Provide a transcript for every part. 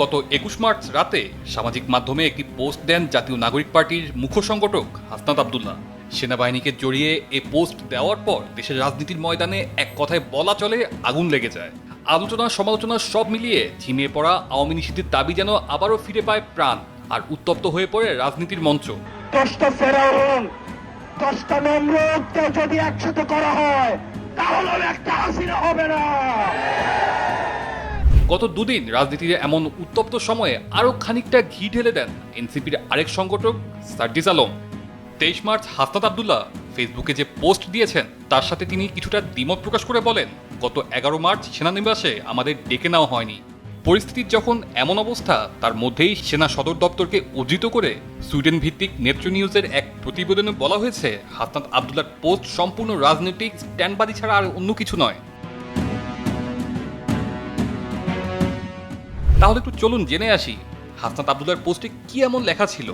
গত একুশ মার্চ রাতে সামাজিক মাধ্যমে একটি পোস্ট দেন জাতীয় নাগরিক পার্টির মুখ্য সংগঠক হাসনাত আবদুল্লাহ। সেনাবাহিনীকে জড়িয়ে এ পোস্ট দেওয়ার পর দেশের রাজনীতির ময়দানে এক কথায় বলা চলে, আগুন লেগে যায়। আলোচনা, সমালোচনা সব মিলিয়ে ঝিমিয়ে পড়া আওয়ামী নিষিদ্ধের দাবি যেন আবারও ফিরে পায় প্রাণ আর উত্তপ্ত হয়ে পড়ে রাজনীতির মঞ্চ। নমরুদকে যদি একসাথে করা হয়, তাহলে একটা হাসিনা হবে না। গত দুদিন রাজনীতির এমন উত্তপ্ত সময়ে আরও খানিকটা ঘি ঢেলে দেন এনসিপির আরেক সংগঠক, সার্জিস আলম। তেইশ মার্চ হাসনাত আবদুল্লাহ ফেসবুকে যে পোস্ট দিয়েছেন, তার সাথে তিনি কিছুটা দ্বিমত প্রকাশ করে বলেন, গত এগারো মার্চ সেনানিবাসে আমাদের ডেকে নেওয়া হয়নি। পরিস্থিতির যখন এমন অবস্থা, তার মধ্যেই সেনা সদর দপ্তরকে উদ্ধৃত করে সুইডেন ভিত্তিক নেত্র নিউজের এক প্রতিবেদনে বলা হয়েছে, হাসনাত আবদুল্লার পোস্ট সম্পূর্ণ রাজনৈতিক স্ট্যান্ডবাদী ছাড়া আর অন্য কিছু নয়। তাহলে একটু চলুন জেনে আসি, হাসনাত আবদুল্লার পোস্টে কি এমন লেখা ছিল?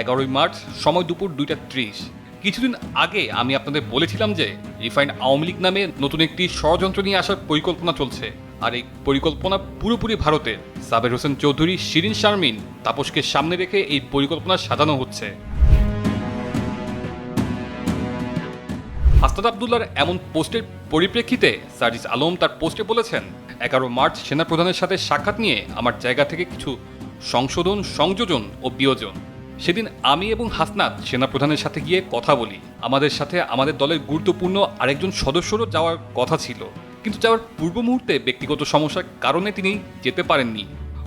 এগারোই মার্চ, সময় দুপুর দুইটা ত্রিশ। কিছুদিন আগে আমি আপনাদের বলেছিলাম যে রিফাইন্ড আওয়ামী লীগ নামে নতুন একটি ষড়যন্ত্র নিয়ে আসার পরিকল্পনা চলছে। আর এই পরিকল্পনা পুরোপুরি ভারতের। সাবের হোসেন চৌধুরী, শিরিন শারমিন, তাপসকে সামনে রেখে এই পরিকল্পনা সাজানো হচ্ছে। হাসনাত আবদুল্লার এমন পোস্টের পরিপ্রেক্ষিতে সার্জিস আলম তার পোস্টে বলেছেন এগারো মার্চ সেনাপ্রধানের সাথে সাক্ষাৎ নিয়ে আমার জায়গা থেকে কিছু সংশোধন, সংযোজন ও বিয়োজন। সেদিন আমি এবং হাসনাত সেনাপ্রধানের সাথে গিয়ে কথা বলি। আমাদের সাথে আমাদের দলের গুরুত্বপূর্ণ আরেকজন সদস্যরও যাওয়ার কথা ছিল। কিন্তু যাওয়ার পূর্ব মুহূর্তে ব্যক্তিগত সমস্যার কারণে তিনি যেতে পারেননি।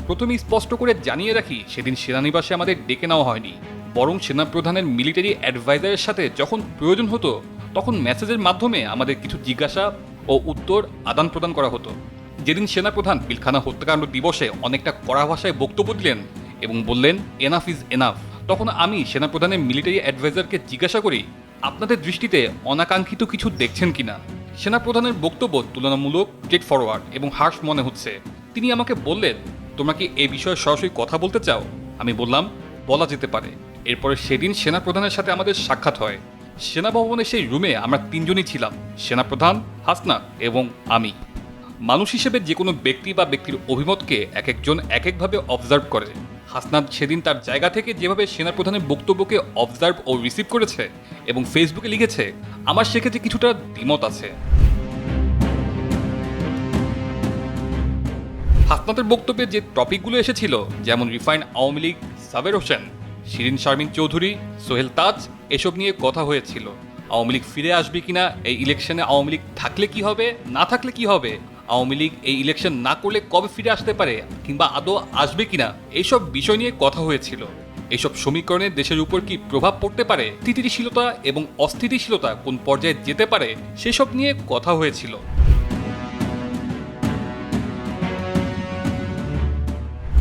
প্রথমেই স্পষ্ট করে জানিয়ে রাখি, সেদিন সেনানিবাসে আমাদের ডেকে নেওয়া হয়নি। বরং সেনাপ্রধানের মিলিটারি অ্যাডভাইজারের সাথে যখন প্রয়োজন হতো, তখন মেসেজের মাধ্যমে আমাদের কিছু জিজ্ঞাসা ও উত্তর আদান প্রদান করা হতো। যেদিন সেনাপ্রধান পিলখানা হত্যাকাণ্ড দিবসে অনেকটা কড়া ভাষায় বক্তব্য দিলেন এবং বললেন এনাফ ইজ এনাফ তখন আমি সেনাপ্রধানের মিলিটারি অ্যাডভাইজারকে জিজ্ঞাসা করি, আপনাদের দৃষ্টিতে অনাকাঙ্ক্ষিত কিছু দেখছেন কিনা? সেনাপ্রধানের বক্তব্য তুলনামূলক স্ট্রেট ফরওয়ার্ড এবং হার্শ মনে হচ্ছে। তিনি আমাকে বললেন, তোমরা কি এই বিষয়ে সরাসরি কথা বলতে চাও? আমি বললাম, বলা যেতে পারে। এরপরে সেদিন সেনাপ্রধানের সাথে আমাদের সাক্ষাৎ হয়। সেনাভবনের সেই রুমে আমরা তিনজনই ছিলাম, সেনাপ্রধান হাসনা এবং আমি। মানুষ হিসেবে যে কোনো ব্যক্তি বা ব্যক্তির অভিমতকে এক একজন এক একভাবে অবজার্ভ করে। হাসনাদ সেদিন তার জায়গা থেকে যেভাবে সেনাপ্রধানের বক্তব্যকে অবজার্ভ ও রিসিভ করেছে এবং ফেসবুকে লিখেছে, আমার সেক্ষেত্রে কিছুটা দ্বিমত আছে। হাসনাতের বক্তব্যে যে টপিকগুলো এসেছিল, যেমন রিফাইন আওয়ামী লীগ, সাবের হোসেন, শিরিন শারমিন চৌধুরী, সোহেল তাজ, এসব নিয়ে কথা হয়েছিল। আওয়ামী লীগ ফিরে আসবে কিনা, এই ইলেকশনে আওয়ামী লীগ থাকলে কি হবে, না থাকলে কি হবে আওয়ামী লীগ এই ইলেকশন না করলে কবে ফিরে আসতে পারে কিংবা আদৌ আসবে কিনা, এইসব বিষয় নিয়ে কথা হয়েছিল। এইসব সমীকরণে দেশের উপর কি প্রভাব পড়তে পারে, স্থিতিশীলতা এবং অস্থিতিশীলতা কোন পর্যায়ে যেতে পারে, সেসব নিয়ে কথা হয়েছিল।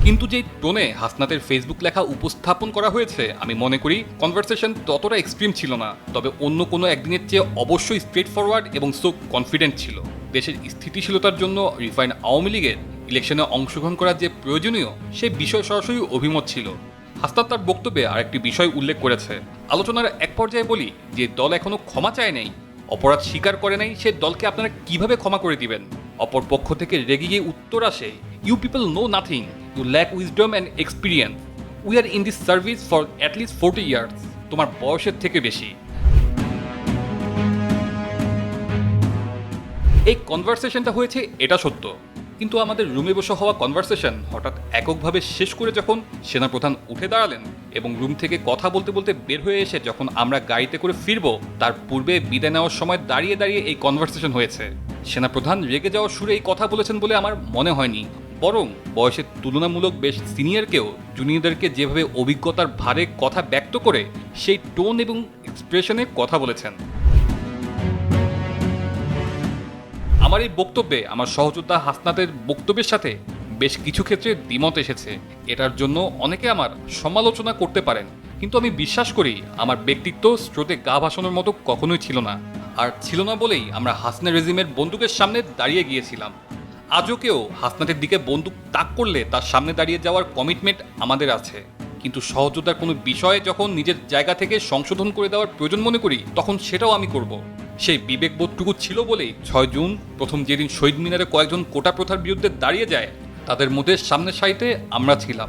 কিন্তু যে টোনে হাসনাতের ফেসবুক লেখা উপস্থাপন করা হয়েছে, আমি মনে করি কনভারসেশন ততটা এক্সট্রিম ছিল না, তবে অন্য কোনো একদিনের চেয়ে অবশ্যই স্ট্রেট ফরওয়ার্ড এবং সো কনফিডেন্ট ছিল। দেশের স্থিতিশীলতার জন্য রিফাইন আওয়ামী লীগের ইলেকশনে অংশগ্রহণ করা যে প্রয়োজনীয় সে বিষয় সরাসরি অভিমত ছিল। হাসনাত তার বক্তব্যে আরেকটি বিষয় উল্লেখ করেছে। আলোচনার এক পর্যায়ে বলি যে, দল এখনও ক্ষমা চায় নাই, অপরাধ স্বীকার করে নাই, সে দলকে আপনারা কীভাবে ক্ষমা করে দিবেন? অপর পক্ষ থেকে রেগে গিয়ে উত্তর আসে you people know nothing you lack wisdom and experience we are in this service for at least forty years তোমার বয়সের থেকে বেশি। এই কনভারসেশনটা হয়েছে, এটা সত্য। কিন্তু আমাদের রুমে বসে হওয়া কনভারসেশন হঠাৎ এককভাবে শেষ করে যখন সেনাপ্রধান উঠে দাঁড়ালেন এবং রুম থেকে কথা বলতে বলতে বের হয়ে এসে যখন আমরা গাড়িতে করে ফিরবো, তার পূর্বে বিদায় নেওয়ার সময় দাঁড়িয়ে দাঁড়িয়ে এই কনভারসেশন হয়েছে। সেনাপ্রধান রেগে যাওয়ার সুরে এই কথা বলেছেন বলে আমার মনে হয়নি। বরং বয়সের তুলনামূলক বেশ সিনিয়রকেও জুনিয়রদেরকে যেভাবে অভিজ্ঞতার ভারে কথা ব্যক্ত করে, সেই টোন এবং এক্সপ্রেশনে কথা বলেছেন। আমার এই বক্তব্যে আমার সহযোদ্ধা হাসনাতের বক্তব্যের সাথে বেশ কিছু ক্ষেত্রে দ্বিমত এসেছে। এটার জন্য অনেকে আমার সমালোচনা করতে পারেন, কিন্তু আমি বিশ্বাস করি আমার ব্যক্তিত্ব স্রোতে গা ভাসানোর মতো কখনোই ছিল না। আর ছিল না বলেই আমরা হাসনা রেজিমের বন্দুকের সামনে দাঁড়িয়ে গিয়েছিলাম। আজও কেউ হাসনাতের দিকে বন্দুক তাক করলে তার সামনে দাঁড়িয়ে যাওয়ার কমিটমেন্ট আমাদের আছে। কিন্তু সহযোদ্ধার কোনো বিষয়ে যখন নিজের জায়গা থেকে সংশোধন করে দেওয়ার প্রয়োজন মনে করি, তখন সেটাও আমি করব। সেই বিবেকবোধটুকু ছিল বলেই ছয় জুন, প্রথম যেদিন শহীদ মিনারে কয়েকজন কোটা প্রথার বিরুদ্ধে দাঁড়িয়ে যায়, তাদের মধ্যে সামনের সারিতে আমরা ছিলাম।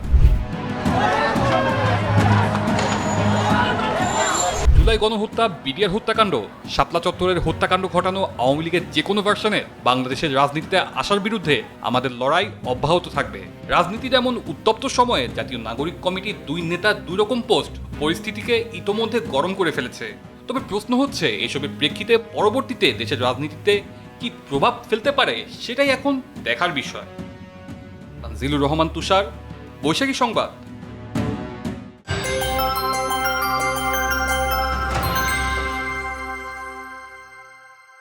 জুলাই গণহত্যা, বিডিআর হত্যাকাণ্ড, শাপলা চত্বরের হত্যাকাণ্ড ঘটানো আওয়ামী লীগের যে কোনো ভার্সনের বাংলাদেশের রাজনীতিতে আসার বিরুদ্ধে আমাদের লড়াই অব্যাহত থাকবে। রাজনীতির এমন উত্তপ্ত সময়ে জাতীয় নাগরিক কমিটির দুই নেতার দুই রকম পোস্ট পরিস্থিতিকে ইতোমধ্যে গরম করে ফেলেছে। তবে প্রশ্ন হচ্ছে, এসবের প্রেক্ষিতে পরবর্তীতে দেশের রাজনীতিতে কি প্রভাব ফেলতে পারে সেটাই এখন দেখার বিষয়। তানজিলুর রহমান তুষার, বৈশাখী সংবাদ।